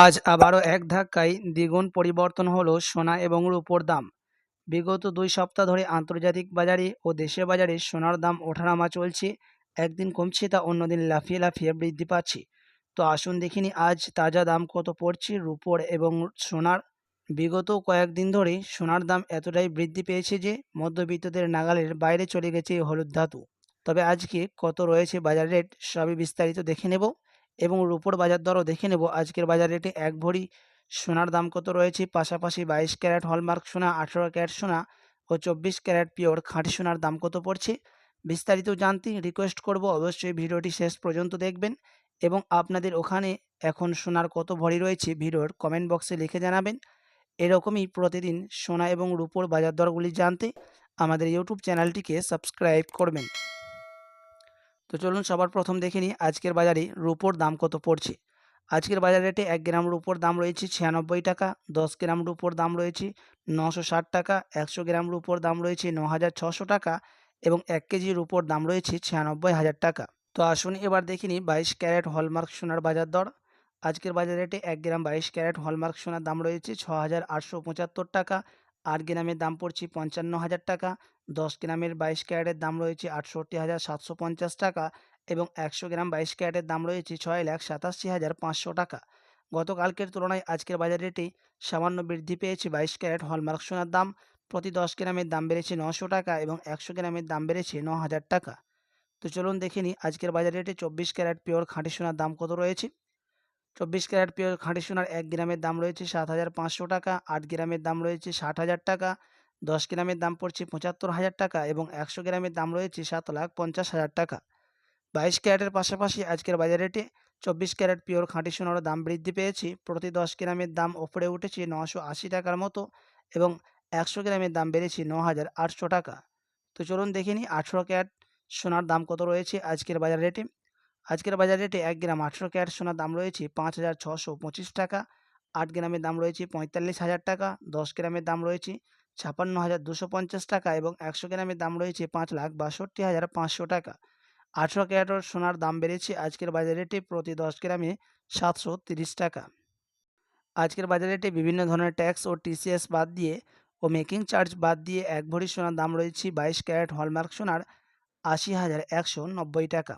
আজ আবারও এক ধাক্কায় দ্বিগুণ পরিবর্তন হলো সোনা এবং রূপোর দাম। বিগত দুই সপ্তাহ ধরে আন্তর্জাতিক বাজারে ও দেশের বাজারে সোনার দাম ওঠানামা চলছে। একদিন কমছে তা অন্যদিন লাফিয়ে লাফিয়ে বৃদ্ধি পাচ্ছে। তো আসুন দেখিনি আজ তাজা দাম কত পড়ছে রূপোর এবং সোনার? বিগত কয়েকদিন ধরে সোনার দাম এতটাই বৃদ্ধি পেয়েছে যে মধ্যবিত্তদের নাগালের বাইরে চলে গেছে হলুদ ধাতু। তবে আজকে কত রয়েছে বাজার রেট সবই বিস্তারিত দেখে নেব। এবং রূপোর বাজার দরও দেখে নেব। আজকের বাজার রেটে এক ভরি সোনার দাম কত রয়েছে? পাশাপাশি বাইশ ক্যারেট হলমার্ক সোনা, আঠেরো ক্যারেট সোনা ও চব্বিশ ক্যারেট পিওর খাঁটি সোনার দাম কত পড়ছে? বিস্তারিত জানতে রিকোয়েস্ট করব। অবশ্যই ভিডিওটি শেষ পর্যন্ত দেখবেন এবং আপনাদের ওখানে এখন সোনার কত ভরি রয়েছে ভিডিওর কমেন্ট বক্সে লিখে জানাবেন। এরকমই প্রতিদিন সোনা এবং রূপোর বাজার দরগুলি জানতে আমাদের ইউটিউব চ্যানেলটিকে সাবস্ক্রাইব করবেন। তো চলুন সবার প্রথম দেখে নিই আজকের বাজারে রুপোর দাম কত পড়ছে। আজকের বাজার রেটে এক গ্রাম রুপোর দাম রয়েছে ছিয়ানব্বই টাকা, দশ গ্রাম রুপোর দাম রয়েছে নশো ষাট টাকা, একশো গ্রাম রুপোর দাম রয়েছে ন হাজার ছশো টাকা এবং এক কেজি রূপোর দাম রয়েছে ছিয়ানব্বই হাজার টাকা। তো আসুন এবার দেখে নিই বাইশ ক্যারেট হলমার্ক সোনার বাজার দর। আজকের বাজার রেটে এক গ্রাম বাইশ ক্যারেট হলমার্ক সোনার দাম রয়েছে ছ হাজার আটশো পঁচাত্তর টাকা আট গ্রামের দাম পড়ছে পঞ্চান্ন হাজার টাকা, দশ গ্রামের বাইশ ক্যারেটের দাম রয়েছে আটষট্টি হাজার সাতশো পঞ্চাশ টাকা এবং একশো গ্রাম বাইশ ক্যারেটের দাম রয়েছে ছয় লাখ সাতাশি হাজার পাঁচশো টাকা। গতকালকের তুলনায় আজকের বাজার রেটে সামান্য বৃদ্ধি পেয়েছে বাইশ ক্যারেট হলমার্ক সোনার দাম। প্রতি দশ গ্রামের দাম বেড়েছে নশো টাকা এবং একশো গ্রামের দাম বেড়েছে ন হাজার টাকা। তো চলুন দেখে নিই আজকের বাজার রেটে চব্বিশ ক্যারেট পিওর খাঁটি সোনার দাম কত রয়েছে। চব্বিশ ক্যারেট পিওর খাঁটি সোনার এক গ্রামের দাম রয়েছে সাত হাজার পাঁচশো টাকা, আট গ্রামের দাম রয়েছে ষাট হাজার টাকা, দশ গ্রামের দাম পড়ছে পঁচাত্তর হাজার টাকা এবং একশো গ্রামের দাম রয়েছে সাত লাখ পঞ্চাশ হাজার টাকা। বাইশ ক্যারেটের পাশাপাশি আজকের বাজার রেটে চব্বিশ ক্যারেট পিওর খাঁটি সোনার দাম বৃদ্ধি পেয়েছে। প্রতি দশ গ্রামের দাম ওপরে উঠেছে নশো আশি টাকার মতো এবং একশো গ্রামের দাম বেড়েছে ন হাজার আটশো টাকা। তো চলুন দেখে নিই আঠেরো ক্যারেট সোনার দাম কত রয়েছে আজকের বাজার রেটে। আজকের বাজার রেটে এক গ্রাম আঠেরো ক্যারেট সোনার দাম রয়েছে পাঁচ হাজার ছশো পঁচিশ টাকা। আট গ্রামের দাম রয়েছে পঁয়তাল্লিশ হাজার টাকা। দশ গ্রামের দাম রয়েছে ছাপান্ন হাজার দুশো পঞ্চাশ টাকা এবং একশো গ্রামের দাম রয়েছে পাঁচ লাখ বাষট্টি হাজার পাঁচশো টাকা। আঠেরো ক্যারেটের সোনার দাম বেড়েছে আজকের বাজার রেটে প্রতি দশ গ্রামে সাতশো তিরিশ টাকা। আজকের বাজার রেটে বিভিন্ন ধরনের ট্যাক্স ও টিসিএস বাদ দিয়ে ও মেকিং চার্জ বাদ দিয়ে এক ভরি সোনার দাম রয়েছে বাইশ ক্যারেট হলমার্ক সোনার আশি হাজার একশো নব্বই টাকা।